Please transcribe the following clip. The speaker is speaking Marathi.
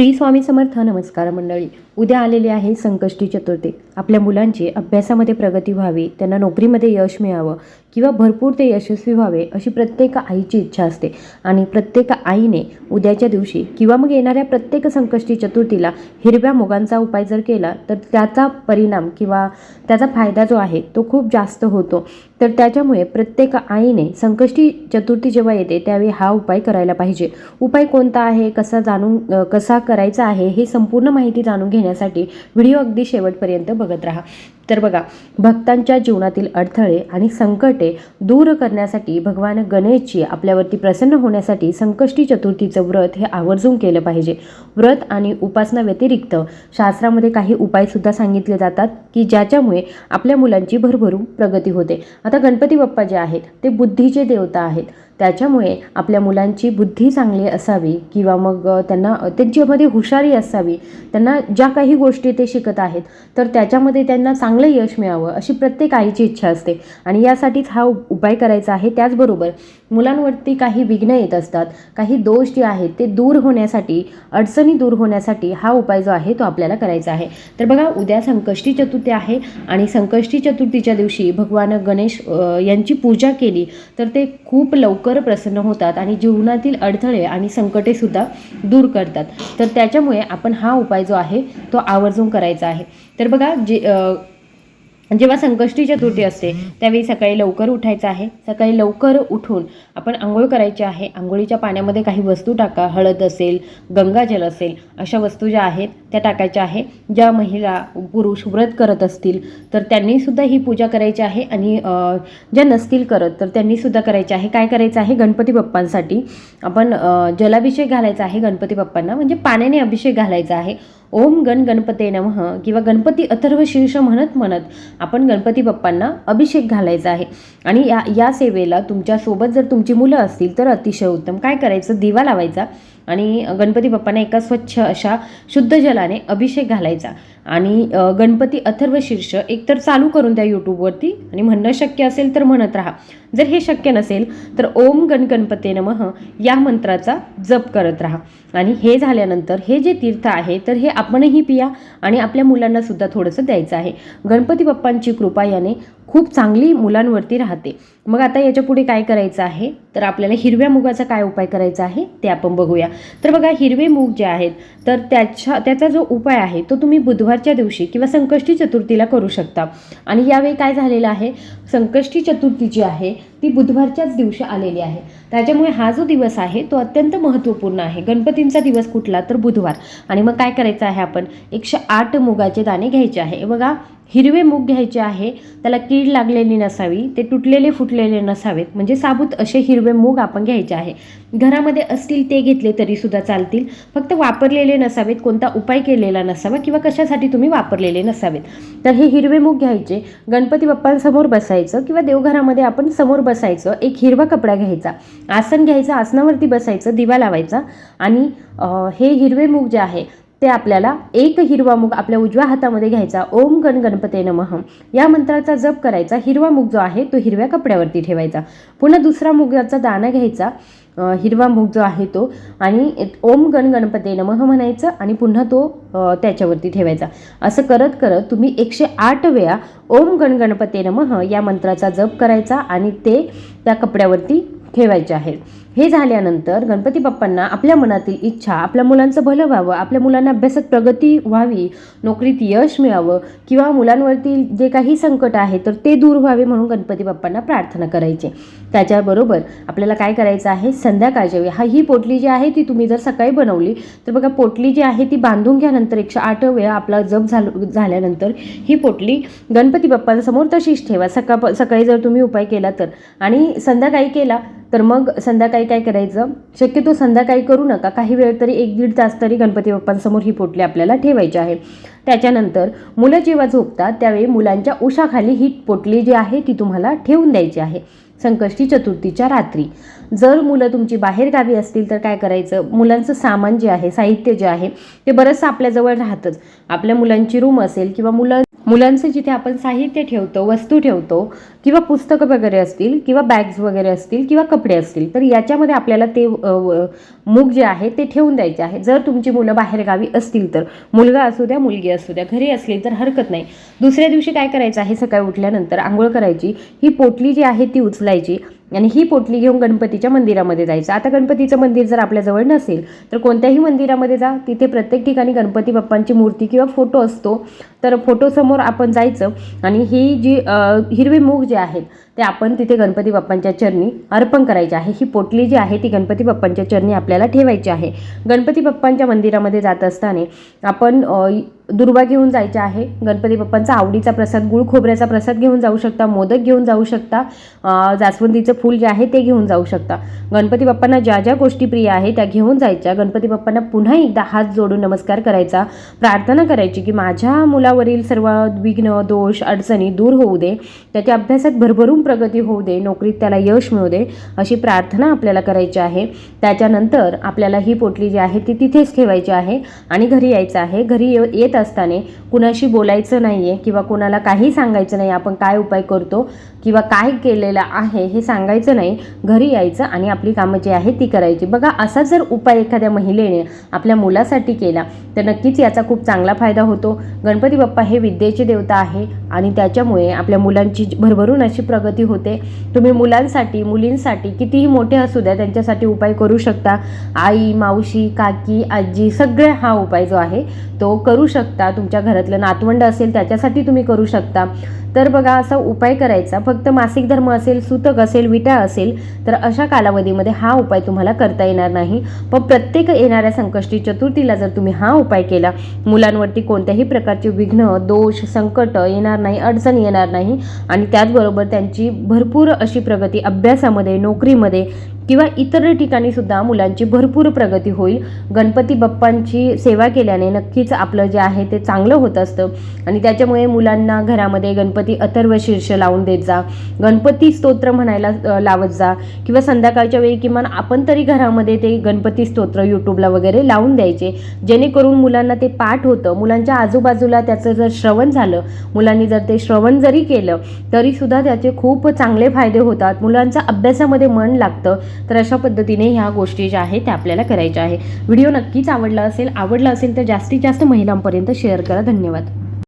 श्री स्वामी समर्थ नमस्कार मंडळी. उद्या आलेली आहे संकष्टी चतुर्थी. आपल्या मुलांची अभ्यासामध्ये प्रगती व्हावी त्यांना नोकरीमध्ये यश मिळावं किंवा भरपूर ते यशस्वी व्हावे अशी प्रत्येक आईची इच्छा असते. आणि प्रत्येक आईने उद्याच्या दिवशी किंवा मग येणाऱ्या प्रत्येक संकष्टी चतुर्थीला हिरव्या मुगांचा उपाय जर केला तर त्याचा परिणाम किंवा त्याचा फायदा जो आहे तो खूप जास्त होतो. तर त्याच्यामुळे प्रत्येक आईने संकष्टी चतुर्थी जेव्हा येते त्यावेळी हा उपाय करायला पाहिजे. उपाय कोणता आहे कसा जाणून कसा करायचा आहे हे संपूर्ण माहिती जाणून घेण्यासाठी व्हिडिओ अगदी शेवटपर्यंत बघत राहा. तर बघा भक्तांच्या जीवनातील अडथळे आणि संकटे दूर करण्यासाठी भगवान गणेशजी आपल्यावरती प्रसन्न होण्यासाठी संकष्टी चतुर्थीचं व्रत हे आवर्जून केलं पाहिजे. व्रत आणि उपासना व्यतिरिक्त शास्त्रामध्ये काही उपायसुद्धा सांगितले जातात की ज्याच्यामुळे आपल्या मुलांची भरभरून प्रगती होते. आता गणपती बाप्पा जे आहेत ते बुद्धीचे देवता आहेत. त्याच्यामुळे आपल्या मुलांची बुद्धी चांगली असावी किंवा मग त्यांना त्यांच्यामध्ये हुशारी असावी त्यांना ज्या काही गोष्टी ते शिकत आहेत तर त्याच्यामध्ये त्यांना चांगलं यश मिळावं अशी प्रत्येक आईची इच्छा असते. आणि यासाठीच हा उपाय करायचा आहे. त्याचबरोबर मुलांवरती काही विघ्न येत असतात काही दोष जे आहेत ते दूर होण्यासाठी अडचणी दूर होण्यासाठी हा उपाय जो आहे तो आपल्याला करायचा आहे. तर बघा उद्या संकष्टी चतुर्थी आहे आणि संकष्टी चतुर्थीच्या दिवशी भगवान गणेश यांची पूजा केली तर ते खूप लवकर प्रसन्न होतात आणि जीवनातील अडथळे आणि संकटे सुद्धा दूर करतात. तर त्याच्यामुळे आपण हा उपाय जो आहे तो आवर्जून करायचा आहे. तर बघा जे जेव्हा संकष्टी चतुर्थी असते त्यावेळी सकाळी लवकर उठायचं आहे. सकाळी लवकर उठून आपण आंघोळ करायची आहे. आंघोळीच्या पाण्यामध्ये काही वस्तू टाका. हळद असेल गंगाजल असेल अशा वस्तू ज्या आहेत त्या टाकायच्या आहे. ज्या महिला पुरुष व्रत करत असतील तर त्यांनीसुद्धा ही पूजा करायची आहे. आणि ज्या नसतील करत तर त्यांनीसुद्धा करायची आहे. काय करायचं आहे? गणपती बाप्पांसाठी आपण जलाभिषेक घालायचा आहे गणपती बाप्पांना. म्हणजे पाण्याने अभिषेक घालायचा आहे. ओम गण गणपते नमः किंवा गणपती अथर्व शीर्ष म्हणत म्हणत आपण गणपती बाप्पांना अभिषेक घालायचा आहे. आणि या या सेवेला तुमच्यासोबत जर तुमची मुलं असतील तर अतिशय उत्तम. काय करायचं? दिवा लावायचा. आणि गणपती बाप्पांना एका स्वच्छ अशा शुद्ध जलाने अभिषेक घालायचा. आणि गणपती अथर्व शीर्ष एकतर चालू करून द्या यूट्यूबवरती आणि म्हणणं शक्य असेल तर म्हणत राहा. जर हे शक्य नसेल तर ओम गण गणपते नमः या मंत्राचा जप करत राहा. आणि हे झाल्यानंतर हे जे तीर्थ आहे तर हे आपणही पिया आणि आपल्या मुलांनासुद्धा थोडंसं द्यायचं आहे. गणपती बाप्पांची कृपा याने खूप चांगली मुलांवरती राहते. मग आता याच्यापुढे काय करायचं आहे? तर आपल्याला हिरव्या मुगाचा काय उपाय करायचा आहे? ते आपण बघूया. तर बघा हिरवे मूग जे आहेत तर त्याच्या त्याचा जो उपाय आहे तो तुम्ही बुधवारच्या दिवशी किंवा संकष्टी चतुर्थीला करू शकता. आणि यावेळी काय झालेलं आहे? संकष्टी चतुर्थी जी आहे ती बुधवारच्याच दिवशी आलेली आहे. त्याच्यामुळे हा जो दिवस आहे तो अत्यंत महत्त्वपूर्ण आहे. गणपतींचा दिवस कुठला? तर बुधवार. आणि मग काय करायचं आहे आपण? एकशे आठ मुगाचे दाणे घ्यायचे आहे. बघा हिरवे मूग घ्यायचे आहे त्याला कीड लागलेली नसावी ते तुटलेले फुटलेले नसावेत म्हणजे साबूत असे हिरवे मूग आपण घ्यायचे आहे. घरामध्ये असतील ते घेतले तरीसुद्धा चालतील. फक्त वापरलेले नसावेत कोणता उपाय केलेला नसावा किंवा कशासाठी तुम्ही वापरलेले नसावेत. तर हे हिरवे मूग घ्यायचे. गणपती बाप्पांसमोर बसायचं किंवा देवघरामध्ये आपण समोर बसायचं एक हिरवा कपडा घ्यायचा आसन घ्यायचं आसनावरती बसायचं दिवा लावायचा आणि हे हिरवे मूग जे आहे ते आपल्याला एक हिरवा मूग आपल्या उजव्या हातामध्ये घ्यायचा. ओम गण गणपते नमः. या मंत्राचा जप करायचा. हिरवा मूग जो आहे तो हिरव्या कपड्यावरती ठेवायचा. पुन्हा दुसरा मुगाचा दाणा घ्यायचा. हिरवा मूग जो आहे तो आणि ओम गण गणपते नमः म्हणायचं आणि पुन्हा तो त्याच्यावरती ठेवायचा. असं करत करत तुम्ही एकशे आठ वेळा ओम गण गणपते नमः या मंत्राचा जप करायचा आणि ते त्या कपड्यावरती ठेवायचे आहेत. हे झाल्यानंतर गणपती बाप्पांना आपल्या मनातील इच्छा आपल्या मुलांचं भलं व्हावं आपल्या मुलांना अभ्यासात प्रगती व्हावी नोकरीत यश मिळावं किंवा मुलांवरती जे काही संकट आहे तर ते दूर व्हावे म्हणून गणपती बाप्पांना प्रार्थना करायचे. त्याच्याबरोबर आपल्याला काय करायचं आहे? संध्याकाळच्या वेळी हा ही पोटली जी आहे ती तुम्ही जर सकाळी बनवली तर बघा पोटली जी आहे ती बांधून घ्यानंतर एकशे आठ वेळा आपला जप झाल झाल्यानंतर ही पोटली गणपती बाप्पांसमोर तशीच ठेवा. सकाळ सकाळी जर तुम्ही उपाय केला तर. आणि संध्याकाळी केला तर मग संध्याकाळी काय करायचं? शक्यतो संध्याकाळी करू नका. काही वेळ तरी एक दीड तास तरी गणपती बाप्पांसमोर ही पोटली आपल्याला ठेवायची आहे. त्याच्यानंतर मुलं जेव्हा झोपतात त्यावेळी मुलांच्या उशाखाली ही पोटली जी आहे ती तुम्हाला ठेवून द्यायची आहे. संकष्टी चतुर्थीच्या रात्री. जर मुलं तुमची बाहेरगावी असतील तर काय करायचं? मुलांचं सामान जे आहे साहित्य जे आहे ते बरंचसं आपल्याजवळ राहतंच. आपल्या मुलांची रूम असेल किंवा मुलं मुलांचं जिथे आपण साहित्य ठेवतो वस्तू ठेवतो किंवा पुस्तकं वगैरे असतील किंवा बॅग्स वगैरे असतील किंवा कपडे असतील तर याच्यामध्ये आपल्याला ते मूग जे आहे ते ठेवून द्यायचे आहे. जर तुमची मुलं बाहेरगावी असतील तर मुलगा असू द्या मुलगी असू द्या घरी असली तर हरकत नाही. दुसऱ्या दिवशी काय करायचं आहे? सकाळी उठल्यानंतर आंघोळ करायची. ही पोटली जी आहे ती उचलायची. आणि ही पोटली घेऊन गणपतीच्या मंदिरामध्ये जायचं. आता गणपतीचं मंदिर जर आपल्याजवळ नसेल तर कोणत्याही मंदिरामध्ये जा. तिथे प्रत्येक ठिकाणी गणपती बाप्पांची मूर्ती किंवा फोटो असतो. तर फोटोसमोर आपण जायचं आणि ही जी हिरवे मूग जे आहेत ते आपण तिथे गणपती बाप्पांच्या चरणी अर्पण करायचे आहे. ही पोटली जी आहे ती गणपती बाप्पांच्या चरणी आपल्याला ठेवायची आहे. गणपती बाप्पांच्या मंदिरामध्ये जात असताना आपण दुर्वा घेऊन जायचे आहे. गणपती बाप्पांचा आवडीचा प्रसाद गुळ खोबऱ्याचा प्रसाद घेऊन जाऊ शकता मोदक घेऊन जाऊ शकता जास्वंदीचं फूल जे आहे ते घेऊन जाऊ शकता. गणपती बाप्पांना ज्या ज्या गोष्टी प्रिय आहे त्या घेऊन जायच्या. गणपती बाप्पांना पुन्हा एकदा हात जोडून नमस्कार करायचा प्रार्थना करायची की माझ्या मुलावरील सर्व विघ्न दोष अडचणी दूर होऊ दे. त्याच्या अभ्यासात भरभरून प्रगती होऊ दे नोकरीत त्याला यश मिळू दे अशी प्रार्थना आपल्याला करायची आहे. त्याच्यानंतर आपल्याला ही पोटली जी आहे ती तिथेच ठेवायची आहे आणि घरी यायचं आहे. घरी ये- येत असताना कुणाशी बोलायचं नाही आहे किंवा कुणाला काही सांगायचं नाही आपण काय उपाय करतो किंवा काय केलेलं आहे हे सांगायचं नाही घरी यायचं आणि आपली कामं जी आहे ती करायची. बघा असा जर उपाय एखाद्या महिलेने आपल्या मुलासाठी केला तर नक्कीच याचा खूप चांगला फायदा होतो. गणपती बाप्पा हे विद्येचे देवता आहे आणि त्याच्यामुळे आपल्या मुलांची भरभरून अशी प्रगती होते तुम्ही मुलांसाठी मुलींसाठी कितीही मोठे असू द्या त्यांच्यासाठी उपाय करू शकता. आई मावशी काकी आजी सगळे हा उपाय जो आहे तो करू शकता. तुमच्या घरातलं नातवंड असेल त्याच्यासाठी तुम्ही करू शकता. तर बघा असा उपाय करायचा. फक्त मासिक धर्म असेल सूतक असेल विटा असेल तर अशा कालावधीमध्ये हा उपाय तुम्हाला करता येणार नाही. पण प्रत्येक येणाऱ्या संकष्टी चतुर्थीला जर तुम्ही हा उपाय केला मुलांवरती कोणत्याही प्रकारचे विघ्न दोष संकट येणार नाही अडचण येणार नाही. आणि त्याचबरोबर त्यांची भरपूर अशी प्रगती अभ्यासामध्ये नोकरीमध्ये किंवा इतर ठिकाणी सुद्धा मुलांची भरपूर प्रगती होईल. गणपती बाप्पांची सेवा केल्याने नक्कीच आपलं जे आहे ते चांगलं होत असतं. आणि त्याच्यामुळे मुलांना घरामध्ये गणपती अथर्व शीर्ष लावून देत जा. गणपती स्तोत्र म्हणायला लावत जा. किंवा संध्याकाळच्या वेळी किमान आपण तरी घरामध्ये ते गणपती स्तोत्र यूट्यूबला वगैरे लावून द्यायचे. जेणेकरून मुलांना ते पाठ होतं. मुलांच्या आजूबाजूला त्याचं जर श्रवण झालं मुलांनी जर ते श्रवण जरी केलं तरीसुद्धा त्याचे खूप चांगले फायदे होतात. मुलांचा अभ्यासामध्ये मन लागतं. तर अशा पद्धतीने ह्या गोष्टी ज्या आहेत त्या आपल्याला करायच्या आहे व्हिडिओ नक्कीच आवडला असेल आवडला असेल तर जास्तीत जास्त महिलांपर्यंत शेअर करा. धन्यवाद.